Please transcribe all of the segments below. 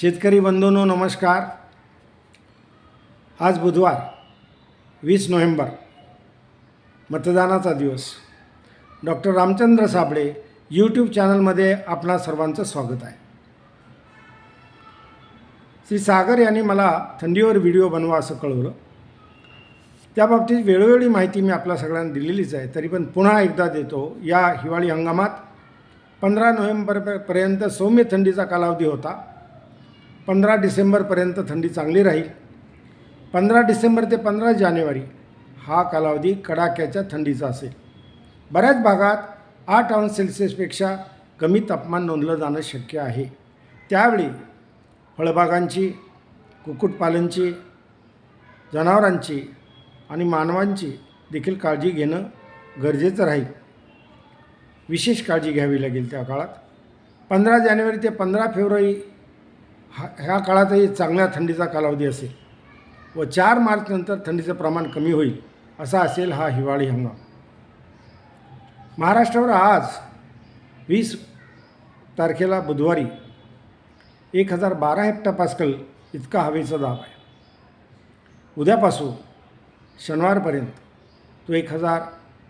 शेतकरी बंधूंनो नमस्कार. आज बुधवार वीस नोव्हेंबर मतदानाचा दिवस. डॉक्टर रामचंद्र साबळे यूट्यूब चॅनलमध्ये आपणा सर्वांचं स्वागत आहे. श्री सागर यांनी मला थंडीवर व्हिडिओ बनवा असं कळवलं. त्याबाबतीत वेळोवेळी माहिती मी आपल्या सगळ्यांना दिलेलीच आहे. तरी पण पुन्हा एकदा देतो या हिवाळी हंगामात पंधरा नोव्हेंबरपर्यंत सौम्य थंडीचा कालावधी होता. पंधरा डिसेंबरपर्यंत थंडी चांगली राहील. पंधरा डिसेंबर ते पंधरा जानेवारी हा कालावधी कडाक्याच्या थंडीचा असेल. बऱ्याच भागात आठ अंश सेल्सिअसपेक्षा कमी तापमान नोंदलं जाणं शक्य आहे. त्यावेळी फळबागांची कुक्कुटपालनची जनावरांची आणि मानवांची देखील काळजी घेणं गरजेचं राहील. विशेष काळजी घ्यावी लागेल त्या काळात. पंधरा जानेवारी ते पंधरा फेब्रुवारी हा ह्या काळातही चांगल्या थंडीचा कालावधी असेल व चार मार्चनंतर थंडीचं प्रमाण कमी होईल असा असेल हा हिवाळी हंगाम. महाराष्ट्रावर आज वीस तारखेला बुधवारी एक हजार बारा हेक्टापास्कल इतका हवेचा दाब आहे. उद्यापासून शनिवारपर्यंत तो एक हजार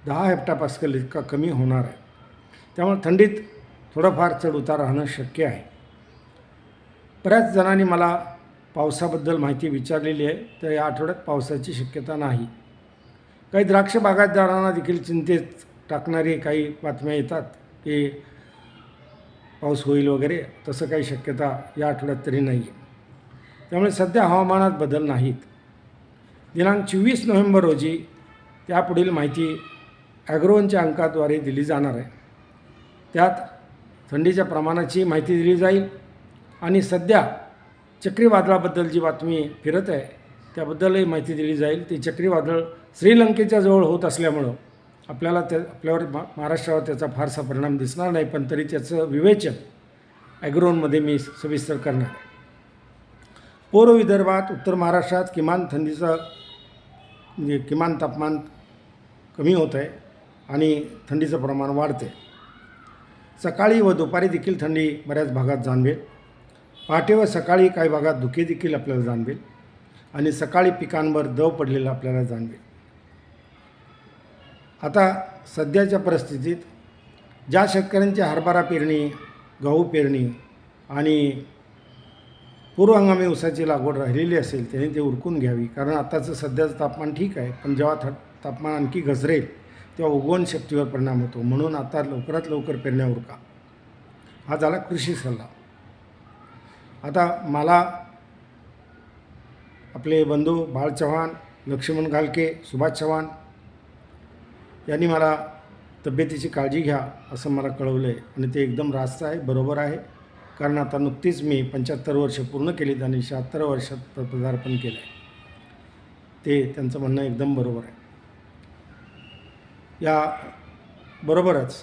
दहा हेक्टापास्कल इतका कमी होणार आहे. त्यामुळे थंडीत थोडंफार चढ उतार राहणं शक्य आहे. बऱ्याच जणांनी मला पावसाबद्दल माहिती विचारलेली आहे तर या आठवड्यात पावसाची शक्यता नाही. काही द्राक्ष बागायतदारांना देखील चिंतेत टाकणारी काही बातम्या येतात की पाऊस होईल वगैरे तसं काही शक्यता या आठवड्यात तरी नाही आहे त्यामुळे सध्या हवामानात बदल नाहीत. दिनांक चोवीस नोव्हेंबर रोजी त्यापुढील माहिती ॲग्रोवनच्या अंकाद्वारे दिली जाणार आहे. त्यात थंडीच्या प्रमाणाची माहिती दिली जाईल आणि सध्या चक्रीवादळाबद्दल जी बातमी फिरत आहे त्याबद्दलही माहिती दिली जाईल. ती चक्रीवादळ श्रीलंकेच्या जवळ होत असल्यामुळं आपल्याला त्या आपल्यावर मा महाराष्ट्रावर त्याचा फारसा परिणाम दिसणार नाही पण तरी त्याचं विवेचन ॲग्रोनमध्ये मी सविस्तर करणार आहे. पूर्व विदर्भात उत्तर महाराष्ट्रात किमान थंडीचं म्हणजे किमान तापमान कमी होत आहे आणि थंडीचं प्रमाण वाढते सकाळी व दुपारी देखील थंडी बऱ्याच भागात जाणवेल. पहाटे व सकाळी काही भागात धुके देखील आपल्याला जाणवेल आणि सकाळी पिकांवर दव पडलेलं आपल्याला जाणवेल. आता सध्याच्या परिस्थितीत ज्या शेतकऱ्यांची हरभरा पेरणी गहू पेरणी आणि पूर्व हंगामी ऊसाची लागवड राहिलेली असेल त्यांनी ते उरकून घ्यावी. कारण आताचं सध्याचं तापमान ठीक आहे पण जेव्हा थ तापमान आणखी घसरेल तेव्हा उगवण शक्तीवर परिणाम होतो. म्हणून आता लवकरात लवकर पेरण्या उरका. हा झाला कृषी सल्ला. आता मला आपले बंधू बाळ चव्हाण लक्ष्मण घालके सुभाष चव्हाण यांनी मला तब्येतीची काळजी घ्या असं मला कळवलं आहे आणि ते एकदम रास्त आहे बरोबर आहे. कारण आता नुकतीच मी पंच्याहत्तर वर्ष पूर्ण केलीत आणि शहात्तर वर्षात पदार्पण केलं आहे ते त्यांचं म्हणणं एकदम बरोबर आहे. या बरोबरच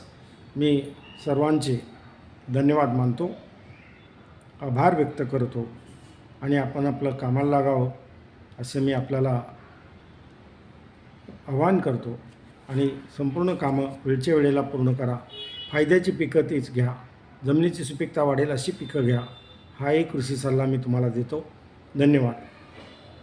मी सर्वांचे धन्यवाद मानतो. आभार व्यक्त करतो आणि आपण आपलं कामाला लागावं असं मी आपल्याला आवाहन करतो. आणि संपूर्ण कामं वेळच्या वेळेला पूर्ण करा. फायद्याची पिकं तीच घ्या. जमिनीची सुपीकता वाढेल अशी पिकं घ्या. हा एक कृषी सल्ला मी तुम्हाला देतो. धन्यवाद.